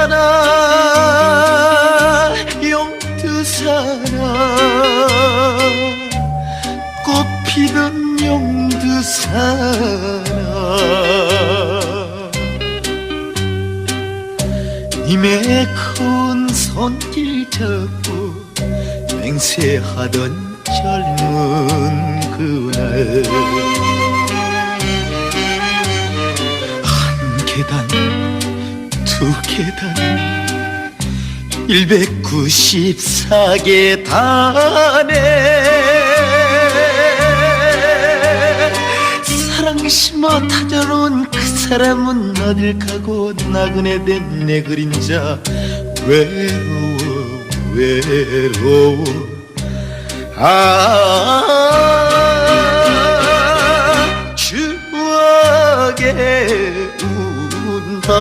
용두사나 용두사나 꽃 피던 용두사나 님의 큰 손길 잡고 맹세하던 젊은 그날. 한 계단 두 계단 194계단에 사랑 심어 타져놓은 그 사람은 어딜 가고 나그네 된 내 그림자. 외로워 외로워. 아 추억의